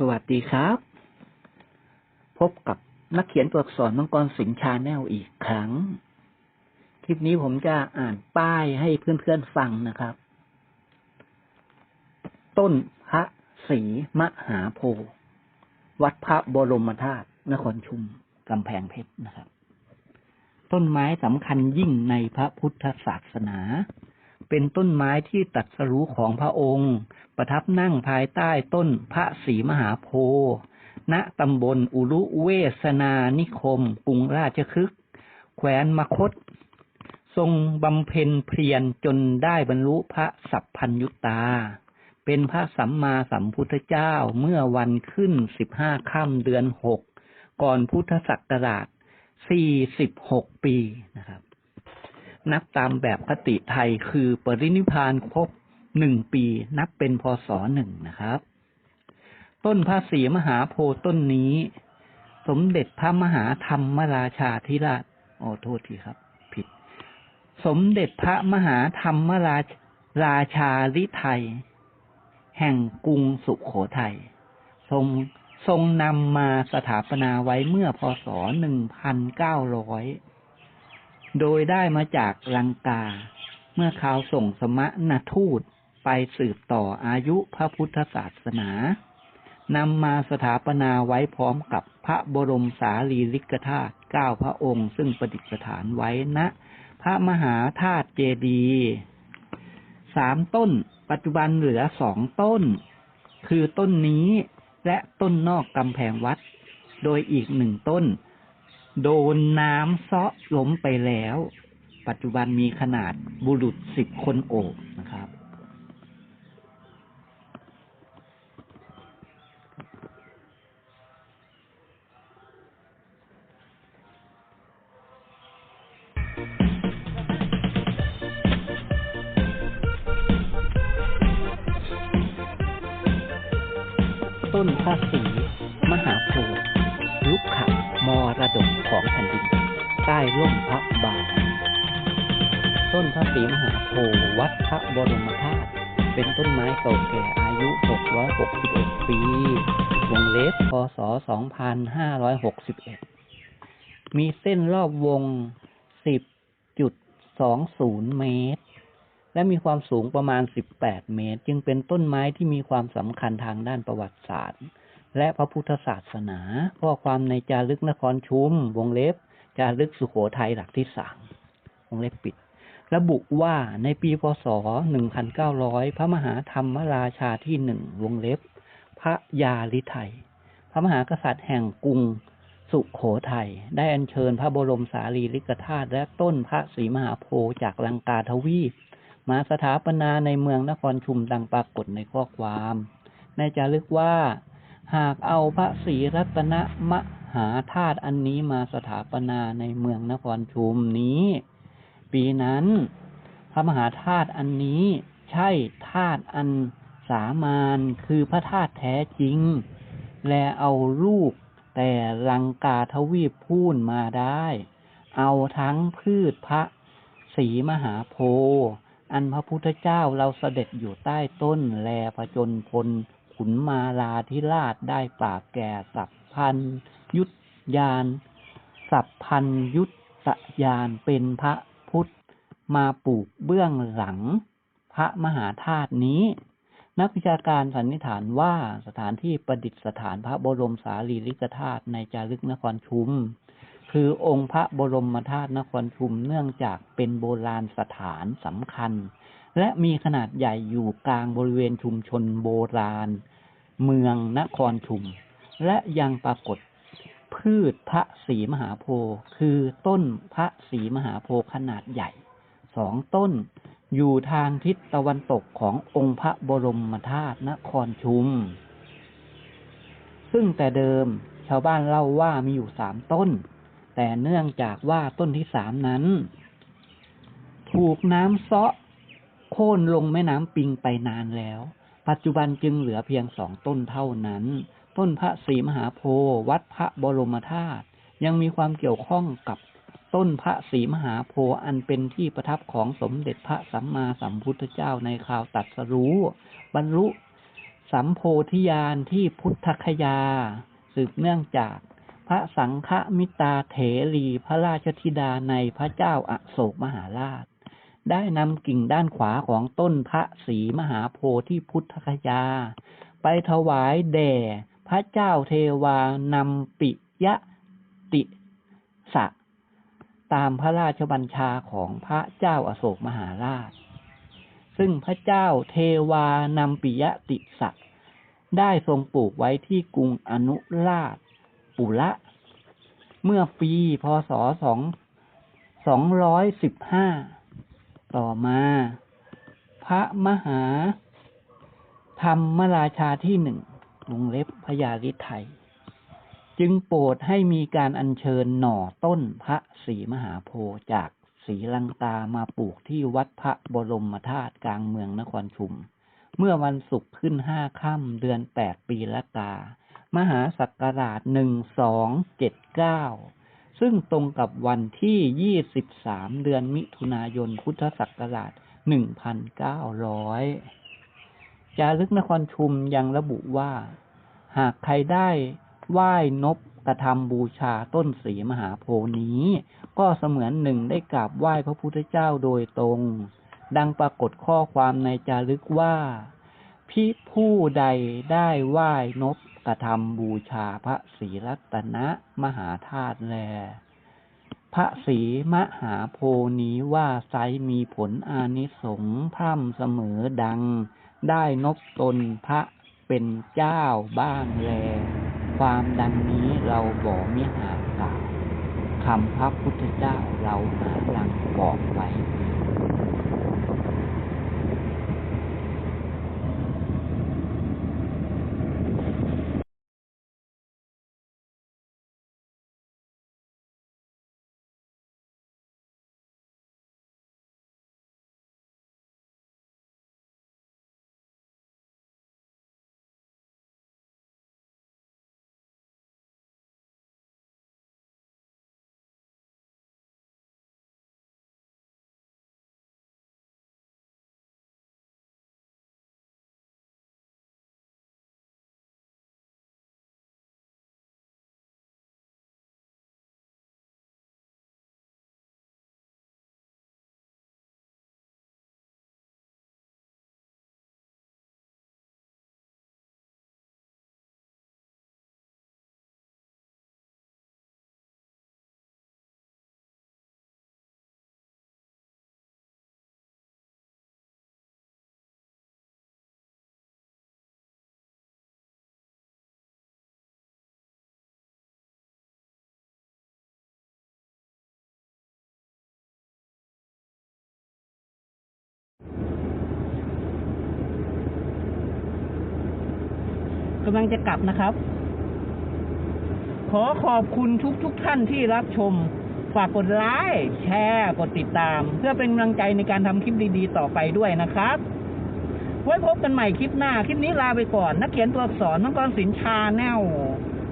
สวัสดีครับ พบกับนักเขียนตัวอักษรมังกรสิงชาแนลอีกครั้ง คลิปนี้ผมจะอ่านป้ายให้เพื่อนๆฟังนะครับ ต้นพระศรีมหาโพธิ์วัดพระบรมธาตุนครชุมกำแพงเพชรนะครับ ต้นไม้สำคัญยิ่งในพระพุทธศาสนา เป็นต้นไม้ที่ตัดสรู้ของพระองค์ ประทับนั่งภายใต้ต้นพระศรีมหาโพธิ์ณตำบลอุรุเวสนานิคม กรุงราชคฤห์แขวนมคต ทรงบำเพ็ญเพียรจนได้บรรลุพระสัพพัญยุตา เป็นพระสัมมาสัมพุทธเจ้าเมื่อวันขึ้นสิบห้าค่ำเดือนหก ก่อนพุทธศักราชสี่สิบหกปีนะครับ นับตามแบบคติไทยคือปรินิพานครบหนึ่งปีนับเป็นพศหนึ่งนะครับ ต้นพระศรีมหาโพธิ์ต้นนี้ สมเด็จพระมหาธรรมราชาธิราชโอ้โทษทีครับ ผิด สมเด็จพระมหาธรรมราชราชาลิไทย แห่งกรุงสุขโขทัยทรงทรงนำมาสถาปนาไว้เมื่อพศ 1900 โดยได้มาจากลังกา เมื่อข่าวส่งสมณทูตไปสืบต่ออายุพระพุทธศาสนานำมาสถาปนาไว้พร้อมกับพระบรมสารีริกธาตุเก้าพระองค์ ซึ่งประดิษฐานไว้ณพระมหาธาตุเจดีสามต้น ปัจจุบันเหลือสองต้น คือต้นนี้และต้นนอกกำแพงวัด โดยอีกหนึ่งต้น โดนน้ำเซาะล้มไปแล้ว ปัจจุบันมีขนาดบุรุษสิบคนโอบนะครับ ต้นพระศรีะมรดกของแผ่นดินใต้ร่มพระบาทต้นพระศรีมหาโพธิ์วัดพระบรมธาตุเป็นต้นไม้เก่าแก่อายุ 661 ปี วงเล็บ พศ 2561 มีเส้นรอบวง 10.20 เมตร และมีความสูงประมาณ 18 เมตร จึงเป็นต้นไม้ที่มีความสำคัญทางด้านประวัติศาสตร์ และพระพุทธศาสนา ข้อความในจารึกนครชุม วงเล็บ จารึกสุโขทัยหลักที่สามวงเล็บปิด ระบุว่าในปีพศ 1900 พระมหาธรรมราชาที่หนึ่งวงเล็บ พระยาลิไทยพระมหากษัตริย์แห่งกรุงสุโขทัยได้อัญเชิญพระบรมสารีริกธาตุและต้นพระศรีมหาโพธิ์จากลังกาทวีป มาสถาปนาในเมืองนครชุมดังปรากฏในข้อความ ในจารึกว่า หากเอาพระศรีรัตนมหาธาตุอันนี้มาสถาปนาในเมืองนครชุมนี้ ปีนั้น พระมหาธาตุอันนี้ใช่ธาตุอันสามานคือพระธาตุแท้จริง และเอาลูกแต่ลังกาทวีปพูนมาได้ เอาทั้งพืชพระศรีมหาโพอันพระพุทธเจ้าเราเสด็จอยู่ใต้ต้นแลผจญพล ขุนมาลาธิราชได้ปราบแก่สัพพันยุทธยาน สัพพันยุทธยานเป็นพระพุทธมาปลูกเบื้องหลัง พระมหาธาตุนี้ นักวิชาการสันนิษฐานว่าสถานที่ประดิษฐานพระบรมสารีริกธาตุในจารึกนครชุม คือองค์พระบรมธาตุนครชุมเนื่องจากเป็นโบราณสถานสำคัญและมีขนาดใหญ่อยู่กลางบริเวณชุมชนโบราณ เมืองนครชุม และยังปรากฏพืชพระศรีมหาโพธิ์คือต้นพระศรีมหาโพธิ์ขนาดใหญ่สองต้นอยู่ทางทิศตะวันตกขององค์พระบรมธาตุนครชุม ซึ่งแต่เดิมชาวบ้านเล่าว่ามีอยู่สามต้น แต่เนื่องจากว่าต้นที่สามนั้น ถูกน้ำเซาะโค่นลงแม่น้ำปิงไปนานแล้ว ปัจจุบันจึงเหลือเพียงสองต้นเท่านั้น ต้นพระศรีมหาโพธิ์วัดพระบรมธาตุยังมีความเกี่ยวข้องกับต้นพระศรีมหาโพธิ์อันเป็นที่ประทับของสมเด็จพระสัมมาสัมพุทธเจ้าในคราวตัดสรู้ บรรลุสัมโพธิญาณที่พุทธคยา สืบเนื่องจากพระสังฆมิตาเถรีพระราชธิดาในพระเจ้าอโศกมหาราช ได้นำกิ่งด้านขวาของต้นพระศรีมหาโพธิพุทธคยา ไปถวายแด่พระเจ้าเทวานำปิยะติสะ ตามพระราชบัญชาของพระเจ้าอาโศกมหาราช ซึ่งพระเจ้าเทวานำปิยะติสะ ได้ทรงปลูกไว้ที่กรุงอนุราช ปุระ เมื่อปีพศ 2 215 ต่อมา พระมหา ธรรมราชาที่หนึ่งวงเล็บพญาลิไทยจึงโปรดให้มีการอัญเชิญหน่อต้นพระศรีมหาโพธิ์จากศรีลังกามาปลูกที่วัดพระบรมธาตุกลางเมืองนครชุม เมื่อวันศุกร์ขึ้นห้าค่ำเดือนแปดปีละกา มหาศักราชหนึ่งสองเจ็ดเก้า ซึ่งตรงกับวันที่ยี่สิบสามเดือนมิถุนายน พุทธศักราชหนึ่งพันเก้าร้อยจารึกนครชุมยังระบุว่า หากใครได้ไหว้นบกระทำบูชาต้นสีมหาโพธิ์นี้ ก็เสมือนหนึ่งได้กราบไหว้พระพุทธเจ้าโดยตรง ดังปรากฏข้อความในจารึกว่าพิผู้ใดได้ไหว้นบ กระทำบูชาพระศรีรัตนะมหาธาตุแล พระศรีมหาโพนี้ว่าไซมีผลอานิสงส์พร่ำเสมอดัง ได้นบตนพระเป็นเจ้าบ้างแล ความดังนี้เราบอกมิหากล่าวคำพระพุทธเจ้าเราหาหลังบอกไว้ กำลังจะกลับนะครับ ขอขอบคุณทุกทุกๆท่านที่รับชม ฝากกดไลค์แชร์กดติดตาม เพื่อเป็นกำลังใจในการทำคลิปดีๆ ต่อไปด้วยนะครับ ไว้พบกันใหม่คลิปหน้า คลิปนี้ลาไปก่อน นักเขียนตัวอักษรมังกรสินชาแนล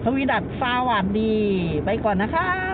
สวีดัตสวัสดี ไปก่อนนะครับ